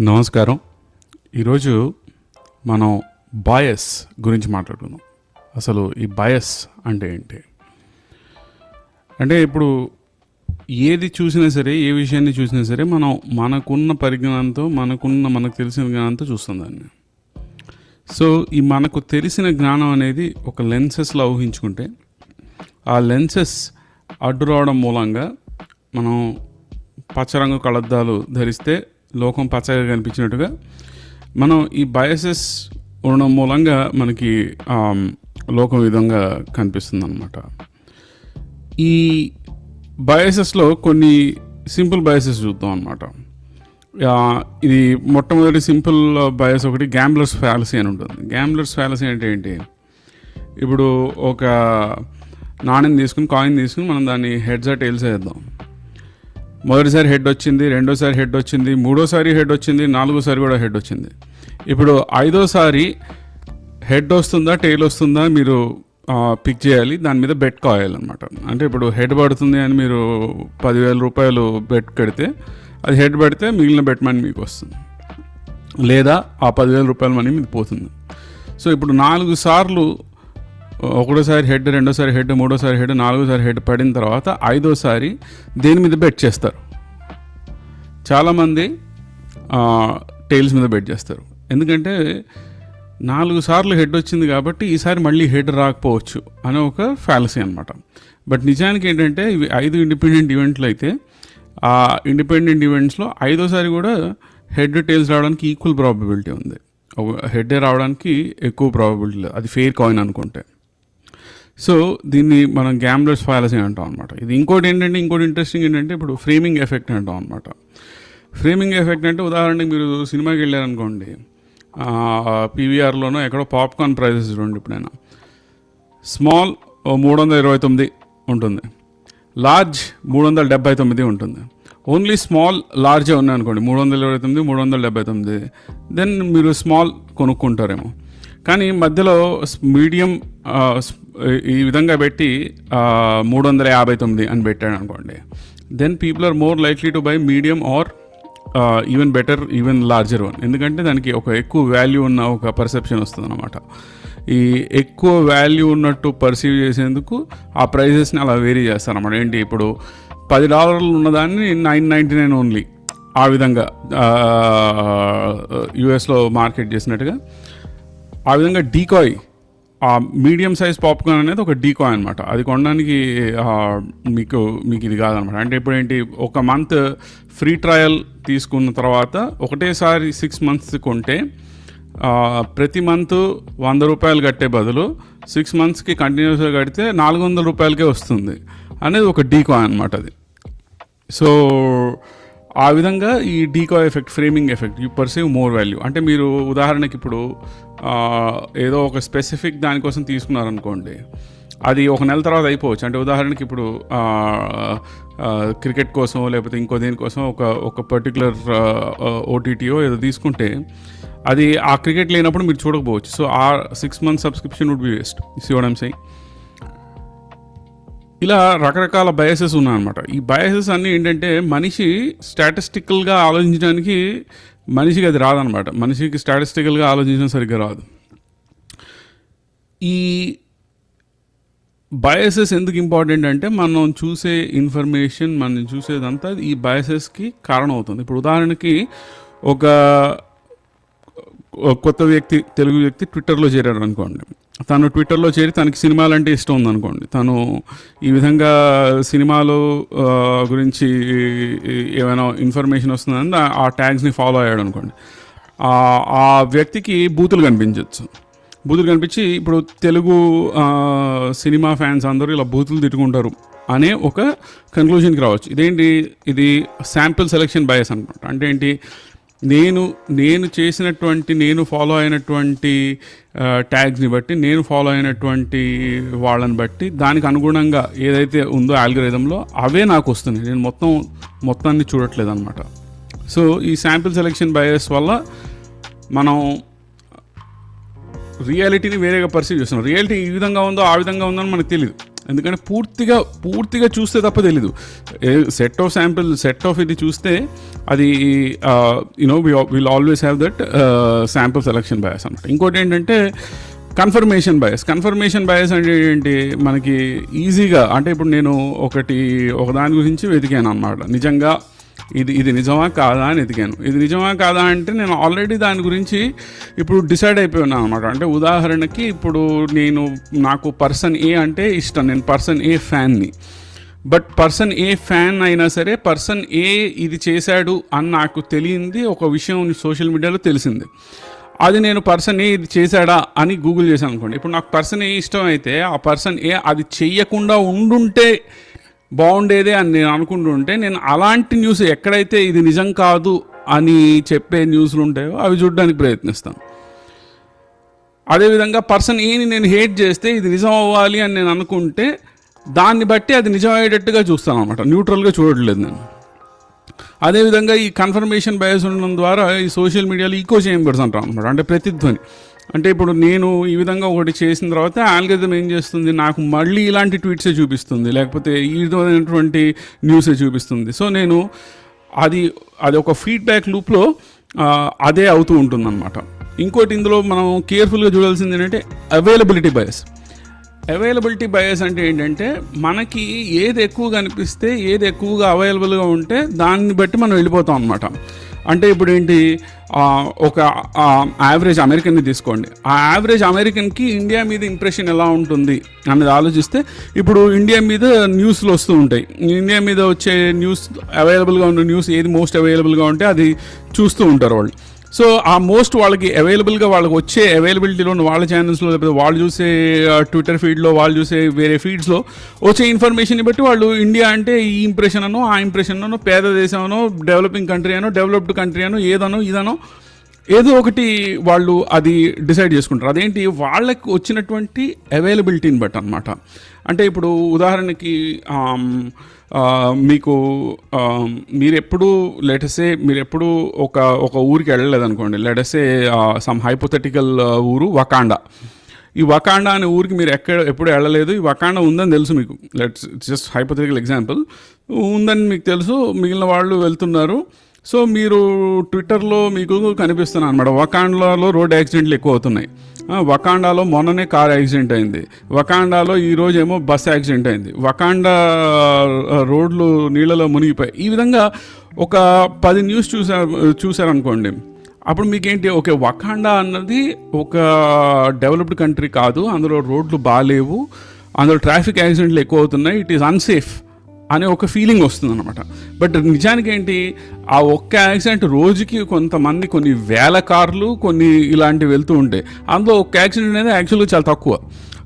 నమస్కారం. ఈరోజు మనం బాయస్ గురించి మాట్లాడుకుందాం. అసలు ఈ బాయస్ అంటే ఏంటి? అంటే ఇప్పుడు ఏది చూసినా సరే ఏ విషయాన్ని చూసినా సరే మనం మనకున్న పరిజ్ఞానంతో మనకున్న మనకు తెలిసిన జ్ఞానంతో చూస్తాం దాన్ని. సో ఈ మనకు తెలిసిన జ్ఞానం అనేది ఒక లెన్సెస్లో ఊహించుకుంటే ఆ లెన్సెస్ అడ్డు రావడం మూలంగా మనం పచ్చరంగు కళద్దాలు ధరిస్తే లోకం పచ్చగా కనిపించినట్టుగా. మనం ఈ బయసెస్ ఉండడం మూలంగా మనకి లోకం విధంగా కనిపిస్తుంది అనమాట ఈ బయసెస్లో కొన్ని సింపుల్ బయసెస్ చూద్దాం అనమాట ఇది మొట్టమొదటి సింపుల్ బయస్ ఒకటి గ్యాంబ్లర్స్ ఫ్యాలసీ అని ఉంటుంది. గ్యాంబ్లర్స్ ఫ్యాలసీ అంటే ఏంటి? ఇప్పుడు ఒక నాణ్యం తీసుకుని కాయిన్ తీసుకుని మనం దాన్ని హెడ్స్ టైల్స్ వేద్దాం. మొదటిసారి హెడ్ వచ్చింది రెండోసారి హెడ్ వచ్చింది మూడోసారి హెడ్ వచ్చింది నాలుగోసారి కూడా హెడ్ వచ్చింది. ఇప్పుడు ఐదోసారి హెడ్ వస్తుందా టైల్ వస్తుందా మీరు పిక్ చేయాలి. దాని మీద బెట్ కాయాలన్నమాట అంటే ఇప్పుడు హెడ్ పడుతుంది అని మీరు పదివేల రూపాయలు బెట్ కడితే అది హెడ్ పెడితే మిగిలిన బెట్ మనీ మీకు వస్తుంది. లేదా ఆ పదివేల రూపాయల మనీ మీకు పోతుంది. సో ఇప్పుడు నాలుగు సార్లు ఒకటోసారి హెడ్ రెండోసారి హెడ్ మూడోసారి హెడ్ నాలుగోసారి హెడ్ పడిన తర్వాత ఐదోసారి దేని మీద బెట్ చేస్తారు? చాలామంది టైల్స్ మీద బెట్ చేస్తారు. ఎందుకంటే నాలుగు సార్లు హెడ్ వచ్చింది కాబట్టి ఈసారి మళ్ళీ హెడ్ రాకపోవచ్చు అనే ఒక ఫ్యాలసీ అనమాట బట్ నిజానికి ఏంటంటే ఇవి ఐదు ఇండిపెండెంట్ ఈవెంట్లు అయితే ఆ ఇండిపెండెంట్ ఈవెంట్స్లో ఐదోసారి కూడా హెడ్ టైల్స్ రావడానికి ఈక్వల్ ప్రాబిలిటీ ఉంది. హెడ్ రావడానికి ఎక్కువ ప్రాబిలిటీ లేదు. అది ఫెయిర్ కాయిన్ అనుకుంటే. సో దీన్ని మనం గ్యాంబ్లర్స్ ఫాలసీ అంటాం అనమాట ఇది ఇంకోటి ఏంటంటే ఇంకోటి ఇంట్రెస్టింగ్ ఏంటంటే ఇప్పుడు ఫ్రేమింగ్ ఎఫెక్ట్ అంటాం అనమాట ఫ్రేమింగ్ ఎఫెక్ట్ అంటే ఉదాహరణకి మీరు సినిమాకి వెళ్ళారనుకోండి పీవీఆర్లోనో ఎక్కడో పాప్కార్న్ ప్రైజెస్ చూడండి ఇప్పుడైనా స్మాల్ మూడు వందల ఇరవై తొమ్మిది ఉంటుంది. లార్జ్ మూడు వందల డెబ్బై తొమ్మిది ఉంటుంది. ఓన్లీ స్మాల్ లార్జే ఉన్నాయి అనుకోండి మూడు వందల ఇరవై తొమ్మిది మూడు వందల డెబ్బై తొమ్మిది. దెన్ మీరు స్మాల్ కొనుక్కుంటారేమో. కానీ మధ్యలో మీడియం ఈ విధంగా పెట్టి మూడు వందల యాభై తొమ్మిది అని పెట్టాడు అనుకోండి then people are more likely to buy medium or even better even larger one ఎందుకంటే దానికి ఒక ఎక్కువ వాల్యూ ఉన్న ఒక పర్సెప్షన్ వస్తుంది అనమాట ఈ ఎక్కువ వాల్యూ ఉన్నట్టు పర్సీవ్ చేసేందుకు ఆ ప్రైజెస్ని అలా వేరీ చేస్తారన్నమాట. ఏంటి ఇప్పుడు పది డాలర్లు ఉన్నదాన్ని నైన్ నైంటీ నైన్ ఓన్లీ ఆ విధంగా యుఎస్లో మార్కెట్ చేసినట్టుగా ఆ విధంగా డీకాయ్ ఆ మీడియం సైజ్ పాప్కార్న్ అనేది ఒక డీకాయ్ అనమాట అది కొనడానికి మీకు మీకు ఇది కాదనమాట అంటే ఇప్పుడు ఏంటి ఒక మంత్ ఫ్రీ ట్రయల్ తీసుకున్న తర్వాత ఒకటేసారి సిక్స్ మంత్స్ కొంటే ప్రతి మంత్ వంద రూపాయలు కట్టే బదులు సిక్స్ మంత్స్కి కంటిన్యూస్గా కడితే నాలుగు వందల రూపాయలకే వస్తుంది. అనేది ఒక డీకాయ్ అనమాట అది. సో ఆ విధంగా ఈ decoy effect framing effect you perceive more value అంటే మీరు ఉదాహరణకి ఇప్పుడు ఏదో ఒక స్పెసిఫిక్ దానికోసం తీసుకున్నారనుకోండి అది ఒక నెల తర్వాత అయిపోవచ్చు. అంటే ఉదాహరణకి ఇప్పుడు క్రికెట్ కోసం లేకపోతే ఇంకో దేనికోసం ఒక ఒక పర్టికులర్ ఓటీటీయో ఏదో తీసుకుంటే అది ఆ క్రికెట్ లేనప్పుడు మీరు చూడకపోవచ్చు. సో ఆ six months subscription would be waste సివడం సై ఇలా రకరకాల బయసెస్ ఉన్నాయన్నమాట. ఈ బయసెస్ అన్నీ ఏంటంటే మనిషి స్టాటిస్టికల్గా ఆలోచించడానికి మనిషికి అది రాదనమాట మనిషికి స్టాటిస్టికల్గా ఆలోచించడం సరిగ్గా రాదు. ఈ బయసెస్ ఎందుకు ఇంపార్టెంట్ అంటే మనం చూసే ఇన్ఫర్మేషన్ మనం చూసేదంతా ఈ బయసెస్కి కారణం అవుతుంది ఇప్పుడు ఉదాహరణకి ఒక కొత్త వ్యక్తి తెలుగు వ్యక్తి ట్విట్టర్లో చేరాడు అనుకోండి. తను ట్విట్టర్లో చేరి తనకి సినిమాలు అంటే ఇష్టం ఉందనుకోండి. తను ఈ విధంగా సినిమాలు గురించి ఏమైనా ఇన్ఫర్మేషన్ వస్తుందని ఆ- ట్యాగ్స్ని ఫాలో అయ్యాడు అనుకోండి. ఆ- వ్యక్తికి బూతులు కనిపించవచ్చు బూతులు కనిపించి ఇప్పుడు తెలుగు సినిమా ఫ్యాన్స్ అందరూ ఇలా బూతులు తిట్టుకుంటారు అనే ఒక కన్క్లూషన్కి రావచ్చు. ఇదేంటి? ఇది శాంపిల్ సెలెక్షన్ బయస్ అనమాట అంటే ఏంటి? నేను నేను చేసినటువంటి నేను ఫాలో అయినటువంటి ట్యాగ్స్ని బట్టి నేను ఫాలో అయినటువంటి వాళ్ళని బట్టి దానికి అనుగుణంగా ఏదైతే ఉందో ఆల్గరిథంలో అవే నాకు వస్తున్నాయి. నేను మొత్తం మొత్తాన్ని చూడట్లేదు అనమాట సో ఈ శాంపిల్ సెలెక్షన్ బయస్ వల్ల మనం రియాలిటీని వేరేగా పర్సీవ్ చేస్తున్నాం. రియాలిటీ ఈ విధంగా ఉందో ఆ విధంగా ఉందో అని మనకు తెలియదు ఎందుకంటే పూర్తిగా పూర్తిగా చూస్తే తప్ప తెలీదు. Set of sample set of ఇది చూస్తే అది you know will always have that sample selection bias అనమాట ఇంకోటి ఏంటంటే కన్ఫర్మేషన్ బయాస్ కన్ఫర్మేషన్ బయాస్ అంటే ఏంటి? మనకి ఈజీగా అంటే ఇప్పుడు నేను ఒకటి ఒక దాని గురించి వెతికాను అనమాట నిజంగా ఇది ఇది నిజమా కాదా అని ఎదిగాను. ఇది నిజమా కాదా అంటే నేను ఆల్రెడీ దాని గురించి ఇప్పుడు డిసైడ్ అయిపోయినా అనమాట అంటే ఉదాహరణకి ఇప్పుడు నేను నాకు పర్సన్ ఏ అంటే ఇష్టం. నేను పర్సన్ ఏ ఫ్యాన్ని బట్ పర్సన్ ఏ ఫ్యాన్ అయినా సరే పర్సన్ ఏ ఇది చేశాడు అని నాకు తెలియంది ఒక విషయం సోషల్ మీడియాలో తెలిసింది. అది నేను పర్సన్ ఏ ఇది చేశాడా అని గూగుల్ చేశాను అనుకోండి. ఇప్పుడు నాకు పర్సన్ ఏ ఇష్టం అయితే ఆ పర్సన్ ఏ అది చెయ్యకుండా ఉండుంటే బాగుండేదే అని నేను అనుకుంటుంటే నేను అలాంటి న్యూస్ ఎక్కడైతే ఇది నిజం కాదు అని చెప్పే న్యూస్లు ఉంటాయో అవి చూడడానికి ప్రయత్నిస్తాను. అదేవిధంగా పర్సన్ ఏని నేను హేట్ చేస్తే ఇది నిజం అవ్వాలి అని నేను అనుకుంటే దాన్ని బట్టి అది నిజం అయ్యేటట్టుగా చూస్తాను అనమాట న్యూట్రల్గా చూడట్లేదు నేను. అదేవిధంగా ఈ కన్ఫర్మేషన్ బయస్ ఉండడం ద్వారా ఈ సోషల్ మీడియాలో ఈకో చేంబర్స్ అంటాం అనమాట అంటే ప్రతిధ్వని అంటే ఇప్పుడు నేను ఈ విధంగా ఒకటి చేసిన తర్వాత ఆల్గరిథం ఏం చేస్తుంది? నాకు మళ్ళీ ఇలాంటి ట్వీట్సే చూపిస్తుంది. లేకపోతే ఈ విధమైనటువంటి న్యూసే చూపిస్తుంది. సో నేను అది అది ఒక ఫీడ్బ్యాక్ లూప్లో అదే అవుతూ ఉంటుందన్నమాట. ఇంకోటి ఇందులో మనం కేర్ఫుల్గా చూడాల్సింది ఏంటంటే అవైలబిలిటీ బయస్ అవైలబిలిటీ బయస్ అంటే ఏంటంటే మనకి ఏది ఎక్కువగా అనిపిస్తే ఏది ఎక్కువగా అవైలబుల్గా ఉంటే దాన్ని బట్టి మనం వెళ్ళిపోతాం అనమాట అంటే ఇప్పుడు ఏంటి ఒక యావరేజ్ అమెరికన్ని తీసుకోండి. ఆ యావరేజ్ అమెరికన్కి ఇండియా మీద ఇంప్రెషన్ ఎలా ఉంటుంది అనేది ఆలోచిస్తే ఇప్పుడు ఇండియా మీద న్యూస్లు వస్తూ ఉంటాయి. ఇండియా మీద వచ్చే న్యూస్ అవైలబుల్గా ఉన్న న్యూస్ ఏది మోస్ట్ అవైలబుల్గా ఉంటే అది చూస్తూ ఉంటారు వాళ్ళు. సో ఆ మోస్ట్ వాళ్ళకి అవైలబుల్గా వాళ్ళకి వచ్చే అవైలబిలిటీలో వాళ్ళ ఛానల్స్లో లేకపోతే వాళ్ళు చూసే ట్విట్టర్ ఫీడ్లో వాళ్ళు చూసే వేరే ఫీడ్స్లో వచ్చే ఇన్ఫర్మేషన్ బట్టి వాళ్ళు ఇండియా అంటే ఈ ఇంప్రెషన్ అనో ఆ ఇంప్రెషన్ అనో పేద దేశం అనో డెవలపింగ్ కంట్రీ అనో డెవలప్డ్ కంట్రీ అనో ఏదనో ఇదనో ఏదో ఒకటి వాళ్ళు అది డిసైడ్ చేసుకుంటారు. అదేంటి? వాళ్ళకి వచ్చినటువంటి అవైలబిలిటీని బట్టి అనమాట అంటే ఇప్పుడు ఉదాహరణకి మీకు మీరెప్పుడు లెటసే మీరెప్పుడు ఒక ఒక ఊరికి వెళ్ళలేదు అనుకోండి లెటసే సమ్ హైపోథెటికల్ ఊరు వకాండా ఈ వకాండా అనే ఊరికి మీరు ఎక్కడ ఎప్పుడు వెళ్ళలేదు. ఈ వకాండా ఉందని తెలుసు మీకు. లెట్స్ జస్ట్ హైపోథెటికల్ ఎగ్జాంపుల్ ఉందని మీకు తెలుసు. మిగిలిన వాళ్ళు వెళ్తున్నారు. సో మీరు ట్విట్టర్లో మీకు కనిపిస్తున్నాను అనమాట వకాండాలో రోడ్ యాక్సిడెంట్లు ఎక్కువ అవుతున్నాయి వకాండాలో మొన్ననే కార్ యాక్సిడెంట్ అయింది. వకాండాలో ఈరోజు ఏమో బస్ యాక్సిడెంట్ అయింది. వకాండా రోడ్లు నీళ్ళలో మునిగిపోయాయి. ఈ విధంగా ఒక పది న్యూస్ చూసారు చూసారనుకోండి అప్పుడు మీకేంటి? ఓకే వకాండా అన్నది ఒక డెవలప్డ్ కంట్రీ కాదు. అందులో రోడ్లు బాగాలేవు అందులో ట్రాఫిక్ యాక్సిడెంట్లు ఎక్కువ అవుతున్నాయి ఇట్ ఈస్ అన్సేఫ్. అనే ఒక ఫీలింగ్ వస్తుంది అనమాట బట్ నిజానికి ఏంటి ఆ ఒక్క యాక్సిడెంట్ రోజుకి కొంతమంది కొన్ని వేల కార్లు కొన్ని ఇలాంటివి వెళ్తూ ఉంటాయి అందులో ఒక యాక్సిడెంట్ అనేది యాక్చువల్గా చాలా తక్కువ.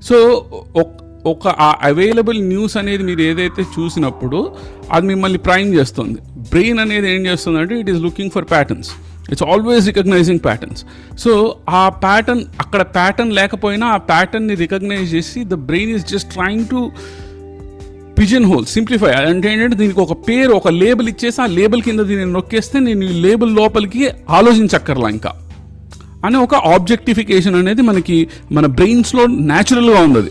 సో ఒక్- ఒక ఆ అవైలబుల్ న్యూస్ అనేది మీరు ఏదైతే చూసినప్పుడు అది మిమ్మల్ని ప్రైమ్ చేస్తుంది. బ్రెయిన్ అనేది ఏం చేస్తుందంటే it is looking for patterns it's always recognising patterns so ఆ ప్యాటర్న్ అక్కడ ప్యాటర్న్ లేకపోయినా ఆ ప్యాటర్న్ని రికగ్నైజ్ చేసి the brain is just trying to pigeonhole simplify అంటే ఏంటంటే దీనికి ఒక పేరు ఒక లేబుల్ ఇచ్చేసి ఆ లేబుల్ కింద దీన్ని నొక్కేస్తే నేను ఈ లేబుల్ లోపలికి ఆలోచించక్కర్లా ఇంకా. అనే ఒక ఆబ్జెక్టిఫికేషన్ అనేది మనకి మన బ్రెయిన్స్లో న్యాచురల్గా ఉన్నది.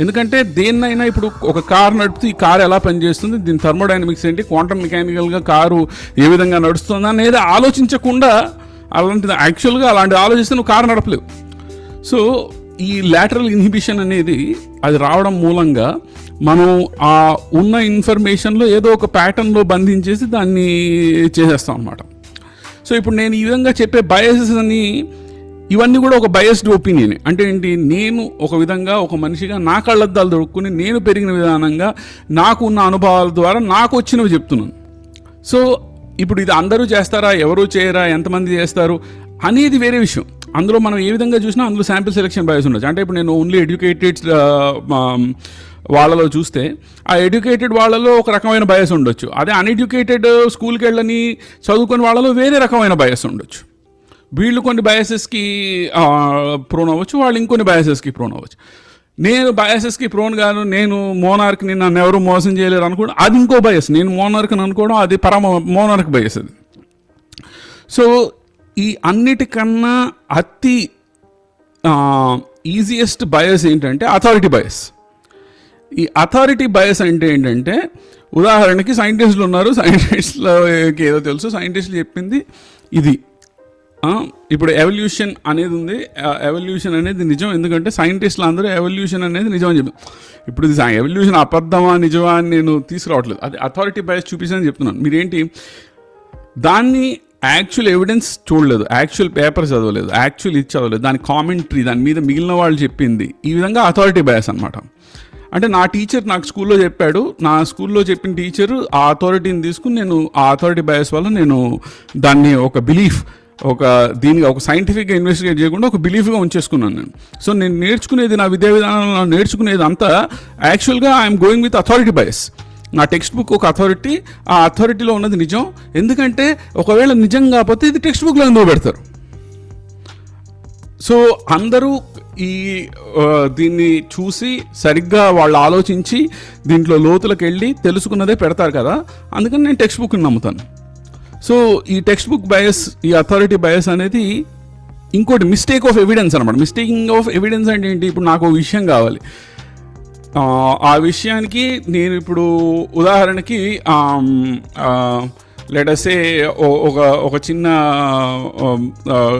ఎందుకంటే దేన్నైనా ఇప్పుడు ఒక కార్ నడుపుతూ ఈ కారు ఎలా పనిచేస్తుంది దీని థర్మోడైనమిక్స్ ఏంటి క్వాంటమ్ మెకానికల్గా కారు ఏ విధంగా నడుస్తుంది అనేది ఆలోచించకుండా అలాంటిది యాక్చువల్గా అలాంటిది ఆలోచిస్తే నువ్వు కారు నడపలేవు. సో ఈ లాటరల్ ఇన్హిబిషన్ అనేది అది రావడం మూలంగా మనం ఆ ఉన్న ఇన్ఫర్మేషన్లో ఏదో ఒక ప్యాటర్న్లో బంధించేసి దాన్ని చేసేస్తాం అనమాట సో ఇప్పుడు నేను ఈ విధంగా చెప్పే బయసెస్ అని ఇవన్నీ కూడా ఒక బయస్డ్ ఒపీనియన్ అంటే ఏంటి? నేను ఒక విధంగా ఒక మనిషిగా నా కళ్ళద్దాలు దొరుకుని నేను పెరిగిన విధానంగా నాకు ఉన్న అనుభవాల ద్వారా నాకు వచ్చినవి చెప్తున్నాను. సో ఇప్పుడు ఇది అందరూ చేస్తారా? ఎవరు చేయరా? ఎంతమంది చేస్తారు? అనేది వేరే విషయం. అందులో మనం ఏ విధంగా చూసినా అందులో శాంపిల్ సెలెక్షన్ బయాస్ ఉండొచ్చు. అంటే ఇప్పుడు నేను ఓన్లీ ఎడ్యుకేటెడ్ uh, um, వాళ్ళలో చూస్తే ఆ ఎడ్యుకేటెడ్ వాళ్ళలో ఒక రకమైన బయస్ ఉండొచ్చు. అదే అన్ఎడ్యుకేటెడ్ స్కూల్కి వెళ్ళని చదువుకుని వాళ్ళలో వేరే రకమైన బయస్ ఉండొచ్చు. వీళ్ళు కొన్ని బయాసెస్కి ప్రోన్ అవ్వచ్చు వాళ్ళు ఇంకొన్ని బయాసెస్కి ప్రోన్ అవ్వచ్చు. నేను బయాసెస్కి ప్రోన్ గాను నేను మోనార్క్ని నన్ను ఎవరు మోసం చేయలేరు అనుకోవడం అది ఇంకో బయస్ నేను మోనార్క్ని అనుకోవడం అది పరమ మోనార్క్ బయస్ అది. సో ఈ అన్నిటికన్నా అతి ఈజియెస్ట్ బయస్ ఏంటంటే అథారిటీ బయస్ ఈ అథారిటీ బయస్ అంటే ఏంటంటే ఉదాహరణకి సైంటిస్టులు ఉన్నారు సైంటిస్టులకి ఏదో తెలుసు సైంటిస్టులు చెప్పింది ఇది. ఇప్పుడు ఎవల్యూషన్ అనేది ఉంది ఎవల్యూషన్ అనేది నిజం. ఎందుకంటే సైంటిస్టులు అందరూ ఎవల్యూషన్ అనేది నిజం అని చెప్పారు ఇప్పుడు ఎవల్యూషన్ అబద్ధమా నిజమా అని నేను తీసుకురావట్లేదు. అది అథారిటీ బయస్ చూపిస్తానని చెప్తున్నాను. మీరేంటి? దాన్ని యాక్చువల్ ఎవిడెన్స్ చూడలేదు. యాక్చువల్ పేపర్ చదవలేదు. యాక్చువల్ ఇది చదవలేదు. దాని కామెంటరీ దాని మీద మిగిలిన వాళ్ళు చెప్పింది. ఈ విధంగా అథారిటీ బయాస్ అనమాట అంటే నా టీచర్ నాకు స్కూల్లో చెప్పాడు. నా స్కూల్లో చెప్పిన టీచర్ ఆ అథారిటీని తీసుకుని నేను ఆ అథారిటీ బయాస్ వల్ల నేను దాన్ని ఒక బిలీఫ్ ఒక దీనికి ఒక సైంటిఫిక్గా ఇన్వెస్టిగేట్ చేయకుండా ఒక బిలీఫ్గా ఉంచేసుకున్నాను నేను. సో నేను నేర్చుకునేది నా విద్యా విధానంలో నేర్చుకునేది అంతా యాక్చువల్గా I'm going with authority bias నా టెక్స్ట్ బుక్ ఒక అథారిటీ ఆ అథారిటీలో ఉన్నది నిజం. ఎందుకంటే ఒకవేళ నిజం కాకపోతే ఇది టెక్స్ట్ బుక్లో ఎందుకు పెడతారు సో అందరూ ఈ దీన్ని చూసి సరిగ్గా వాళ్ళు ఆలోచించి దీంట్లో లోతులకు వెళ్ళి తెలుసుకున్నదే పెడతారు కదా. అందుకని నేను టెక్స్ట్ బుక్ని నమ్ముతాను. సో ఈ టెక్స్ట్ బుక్ బయస్ ఈ అథారిటీ బయస్ అనేది ఇంకోటి మిస్టేక్ ఆఫ్ ఎవిడెన్స్ అనమాట మిస్టేకింగ్ ఆఫ్ ఎవిడెన్స్ అంటే ఏంటి? ఇప్పుడు నాకు ఒక విషయం కావాలి. ఆ, విషయానికి నేను ఇప్పుడు ఉదాహరణకి లెటసే ఒక ఒక చిన్న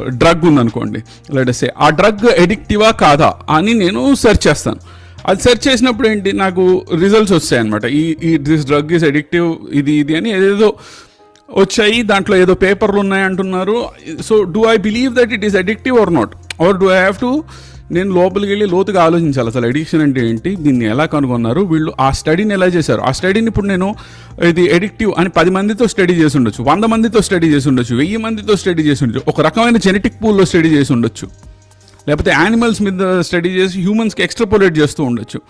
డ్రగ్ ఉందనుకోండి. లెటసే ఆ డ్రగ్ ఎడిక్టివా కాదా? అని నేను సెర్చ్ చేస్తాను. అది సెర్చ్ చేసినప్పుడు ఏంటి? నాకు రిజల్ట్స్ వస్తాయి అనమాట ఈ ఈ దిస్ డ్రగ్ ఇస్ ఎడిక్టివ్ ఇది ఇది అని ఏదేదో వచ్చాయి. దాంట్లో ఏదో పేపర్లు ఉన్నాయి అంటున్నారు so do I believe that it is addictive or not or do I have to నేను లోపలికి వెళ్ళి లోతుగా ఆలోచించాలి అసలు అడిక్షన్ అంటే ఏంటి? దీన్ని ఎలా కనుగొన్నారు? వీళ్ళు ఆ స్టడీని ఎలా చేశారు? ఆ స్టడీని ఇప్పుడు నేను ఇది ఎడిక్టివ్ అని పది మందితో స్టడీ చేసి ఉండొచ్చు వంద మందితో స్టడీ చేసి ఉండొచ్చు వెయ్యి మందితో స్టడీ చేసి ఉండొచ్చు ఒక రకమైన జెనెటిక్ పూల్లో స్టడీ చేసి ఉండొచ్చు. లేకపోతే యానిమల్స్ మీద స్టడీ చేసి హ్యూమన్స్కి ఎక్స్ట్రాపోలేట్ చేస్తూ ఉండొచ్చు.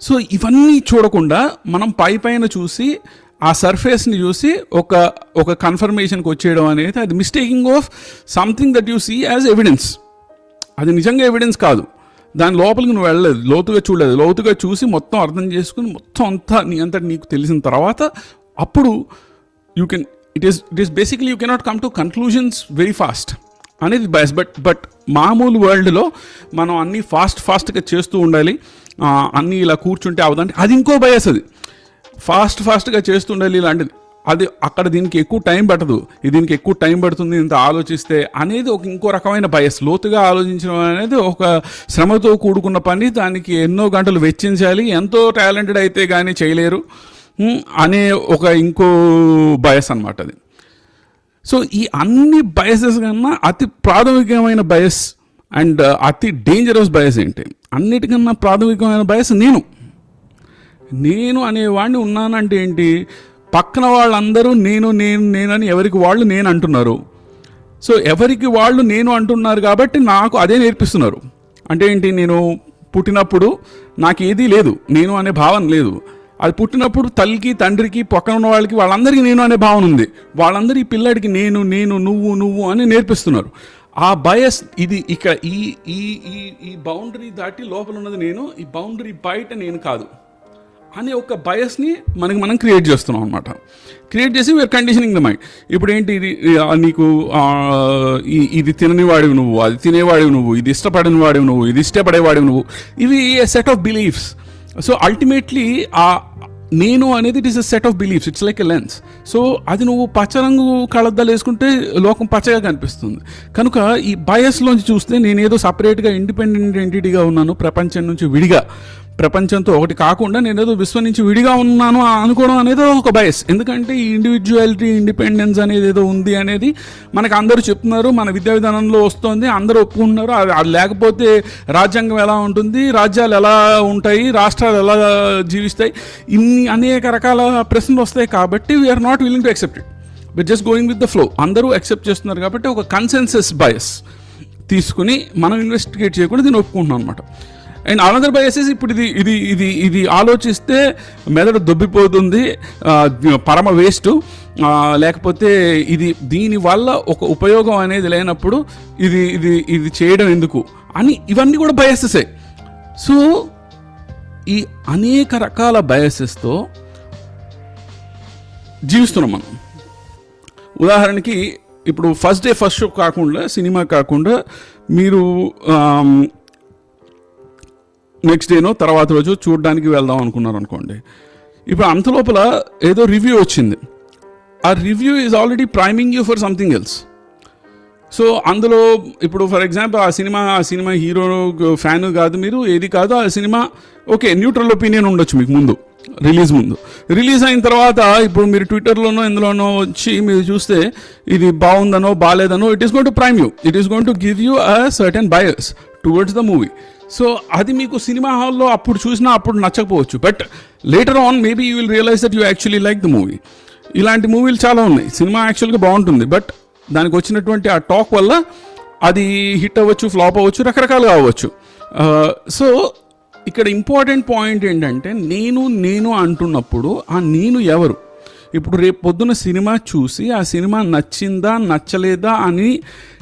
సో ఇవన్నీ చూడకుండా మనం పై పైన చూసి ఆ సర్ఫేస్ని చూసి ఒక ఒక కన్ఫర్మేషన్కి వచ్చేయడం అనేది అది mistaking of something that you see as evidence అది నిజంగా ఎవిడెన్స్ కాదు. దాని లోపలికి నువ్వు వెళ్ళలేదు. లోతుగా చూడలేదు. లోతుగా చూసి మొత్తం అర్థం చేసుకుని మొత్తం అంతా నీ అంతటి నీకు తెలిసిన తర్వాత అప్పుడు you can it is it is basically you cannot come to conclusions very fast అనేది బయస్ బట్ బట్ మామూలు వరల్డ్లో మనం అన్నీ ఫాస్ట్ ఫాస్ట్గా చేస్తూ ఉండాలి. అన్నీ ఇలా కూర్చుంటే అవదంటే అది ఇంకో బయస్ అది. ఫాస్ట్ ఫాస్ట్గా చేస్తుండాలి ఇలాంటిది. అది అక్కడ దీనికి ఎక్కువ టైం పట్టదు. దీనికి ఎక్కువ టైం పడుతుంది ఇంత ఆలోచిస్తే అనేది ఒక ఇంకో రకమైన బయస్. లోతుగా ఆలోచించడం అనేది ఒక శ్రమతో కూడుకున్న పని. దానికి ఎన్నో గంటలు వెచ్చించాలి. ఎంతో టాలెంటెడ్ అయితే కానీ చేయలేరు. అనే ఒక ఇంకో బయస్ అనమాట అది. సో ఈ అన్ని బయసెస్ కన్నా అతి ప్రాథమికమైన బయస్ అండ్ అతి డేంజరస్ బయస్ ఏంటి? అన్నిటికన్నా ప్రాథమికమైన బయస్ నేను. నేను అనేవాడిని ఉన్నానంటే ఏంటి? పక్కన వాళ్ళందరూ నేను నేను నేనని ఎవరికి వాళ్ళు నేను అంటున్నారు. సో ఎవరికి వాళ్ళు నేను అంటున్నారు కాబట్టి నాకు అదే నేర్పిస్తున్నారు. అంటే ఏంటి నేను పుట్టినప్పుడు నాకు ఏదీ లేదు నేను అనే భావన లేదు. అది పుట్టినప్పుడు తల్లికి తండ్రికి పక్కన ఉన్న వాళ్ళకి వాళ్ళందరికీ నేను అనే భావన ఉంది. వాళ్ళందరూ ఈ పిల్లడికి నేను నేను నువ్వు నువ్వు అని నేర్పిస్తున్నారు. ఆ బయస్ ఇది ఇక్కడ ఈ ఈ ఈ ఈ బౌండరీ దాటి లోపల ఉన్నది నేను ఈ బౌండరీ బయట నేను కాదు. అనే ఒక బయస్ని మనకి మనం క్రియేట్ చేస్తున్నాం అనమాట క్రియేట్ చేసి వీఆర్ కండిషనింగ్ ద మైండ్ ఇప్పుడు ఏంటి ఇది నీకు ఇది తినని వాడివి నువ్వు అది తినేవాడివి నువ్వు ఇది ఇష్టపడని వాడివి నువ్వు ఇది ఇష్టపడేవాడివి నువ్వు ఇవి set of beliefs so ultimately ఆ నేను అనేది it is a set of beliefs it's like a lens so అది నువ్వు పచ్చరంగు కళద్దాలు వేసుకుంటే లోకం పచ్చగా కనిపిస్తుంది. కనుక ఈ బయస్లోంచి చూస్తే నేనేదో సపరేట్గా ఇండిపెండెంట్ ఎంటిటీగా ఉన్నాను ప్రపంచం నుంచి విడిగా. ప్రపంచంతో ఒకటి కాకుండా నేను ఏదో విశ్వం నుంచి విడిగా ఉన్నాను అనుకోవడం అనేది ఒక బయస్. ఎందుకంటే ఈ ఇండివిజువాలిటీ ఇండిపెండెన్స్ అనేది ఏదో ఉంది అనేది మనకు అందరూ చెప్తున్నారు మన విద్యా విధానంలో వస్తుంది అందరూ ఒప్పుకుంటున్నారు. అది లేకపోతే రాజ్యాంగం ఎలా ఉంటుంది రాజ్యాలు ఎలా ఉంటాయి రాష్ట్రాలు ఎలా జీవిస్తాయి ఇన్ని అనేక రకాల ప్రశ్నలు వస్తాయి కాబట్టి we are not willing to accept it with just going with the flow అందరూ యాక్సెప్ట్ చేస్తున్నారు కాబట్టి ఒక కన్సెన్సెస్ బయస్ తీసుకుని మనం ఇన్వెస్టిగేట్ చేయకుండా దీన్ని ఒప్పుకుంటున్నాం అనమాట అండ్ అనదర్ బయసెస్ ఇప్పుడు ఇది ఇది ఇది ఇది ఆలోచిస్తే మెదడు దొబ్బిపోతుంది పరమ వేస్ట్. లేకపోతే ఇది దీని వల్ల ఒక ఉపయోగం అనేది లేనప్పుడు ఇది ఇది ఇది చేయడం ఎందుకు అని ఇవన్నీ కూడా బయసెసే సో ఈ అనేక రకాల బయసెస్తో జీవిస్తున్నాం మనం. ఉదాహరణకి ఇప్పుడు ఫస్ట్ డే ఫస్ట్ షో కాకుండా సినిమా కాకుండా మీరు నెక్స్ట్ డేనో తర్వాత రోజు చూడడానికి వెళ్దాం అనుకున్నారు అనుకోండి. ఇప్పుడు అంత లోపల ఏదో రివ్యూ వచ్చింది. ఆ review is already priming you for something else so అందులో ఇప్పుడు ఫర్ ఎగ్జాంపుల్ ఆ సినిమా ఆ సినిమా హీరో ఫ్యాన్ కాదు మీరు ఏది కాదు ఆ సినిమా ఓకే న్యూట్రల్ ఒపీనియన్ ఉండొచ్చు మీకు ముందు రిలీజ్ ముందు. రిలీజ్ అయిన తర్వాత ఇప్పుడు మీరు ట్విట్టర్లోనో ఎందులోనో వచ్చి మీరు చూస్తే ఇది బాగుందనో బాగాలేదనో it is going to prime you it is going to give you a certain bias towards the movie so అది మీకు సినిమా హాల్లో అప్పుడు చూసినా అప్పుడు నచ్చకపోవచ్చు. But later on maybe you will realise that you actually like the movie ఇలాంటి మూవీలు చాలా ఉన్నాయి. సినిమా యాక్చువల్గా బాగుంటుంది. బట్ దానికి వచ్చినటువంటి ఆ టాక్ వల్ల అది హిట్ అవ్వచ్చు ఫ్లాప్ అవ్వచ్చు రకరకాలుగా అవ్వచ్చు. Uh, సో ఇక్కడ ఇంపార్టెంట్ పాయింట్ ఏంటంటే నేను నేను అంటున్నప్పుడు ఆ నేను ఎవరు? ఇప్పుడు రేపు పొద్దున సినిమా చూసి ఆ సినిమా నచ్చిందా నచ్చలేదా అని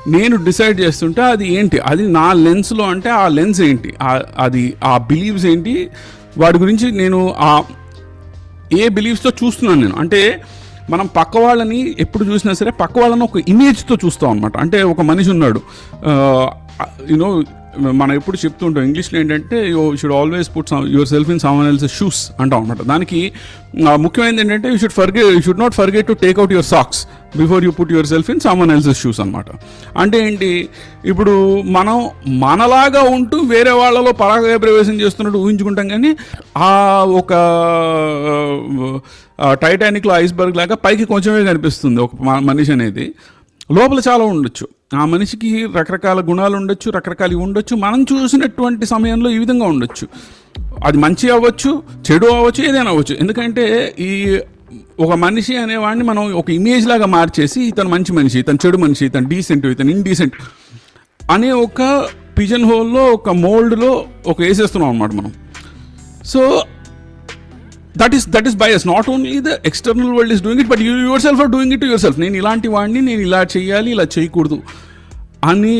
నేను డిసైడ్ చేస్తుంటే అది ఏంటి? అది నా లెన్స్లో అంటే ఆ లెన్స్ ఏంటి? అది ఆ బిలీవ్స్ ఏంటి? వాటి గురించి నేను ఆ ఏ బిలీవ్స్తో చూస్తున్నాను నేను? అంటే మనం పక్క వాళ్ళని ఎప్పుడు చూసినా సరే పక్క వాళ్ళని ఒక ఇమేజ్తో చూస్తాం అనమాట అంటే ఒక మనిషి ఉన్నాడు యూనో మనం ఎప్పుడు చెప్తుంటాం ఇంగ్లీష్లో ఏంటంటే you should always put yourself in some else shoes అంటాం అనమాట దానికి ముఖ్యమైనది ఏంటంటే you should forget you should not forget to take out your socks before you put yourself in someone else's shoes అనమాట అంటే ఏంటి ఇప్పుడు మనం మనలాగా ఉంటూ వేరే వాళ్ళలో పరాగ ప్రవేశం చేస్తున్నట్టు ఊహించుకుంటాం కానీ ఆ ఒక టైటానిక్లో ఐస్బర్గ్ లాగా పైకి కొంచెమే కనిపిస్తుంది ఒక మనిషి అనేది. లోపల చాలా ఉండొచ్చు. ఆ మనిషికి రకరకాల గుణాలు ఉండొచ్చు రకరకాలు ఉండొచ్చు. మనం చూసినటువంటి సమయంలో ఈ విధంగా ఉండొచ్చు. అది మంచి అవ్వచ్చు చెడు అవ్వచ్చు ఏదైనా అవ్వచ్చు. ఎందుకంటే ఈ ఒక మనిషి అనేవాడిని మనం ఒక ఇమేజ్ లాగా మార్చేసి ఇతను మంచి మనిషి ఇతను చెడు మనిషి ఇతను డీసెంట్ ఇతను ఇండీసెంట్ అనే ఒక పిజన్ హోల్లో ఒక మోల్డ్లో ఒక వేసేస్తున్నాం అనమాట మనం. So that is that is bias not only the external world is doing it but you yourself are doing it yourself నేను ఇలాంటి వాడిని నేను ఇలా చేయాలి ఇలా చేయకూడదు అని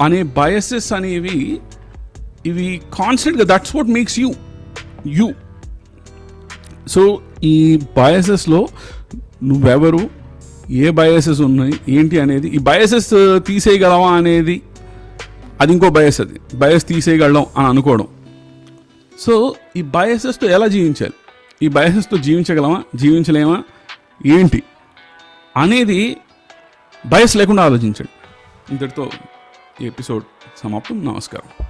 అనే బయసెస్ అనేవి ఇవి కాన్స్టెంట్గా that's what makes you you so ఈ బయసెస్లో నువ్వెవరు ఏ బయసెస్ ఉన్నాయి ఏంటి అనేది ఈ బయసెస్ తీసేయగలవా అనేది అది ఇంకో బయస్ అది. బయస్ తీసేయగలం అని అనుకోవడం. సో ఈ బయసెస్తో ఎలా జీవించాలి? ఈ బయసెస్తో జీవించగలమా? జీవించలేమా? ఏంటి? అనేది బయస్ లేకుండా ఆలోచించండి. ఇంతటితో ఈ ఎపిసోడ్ సమాప్తం. నమస్కారం.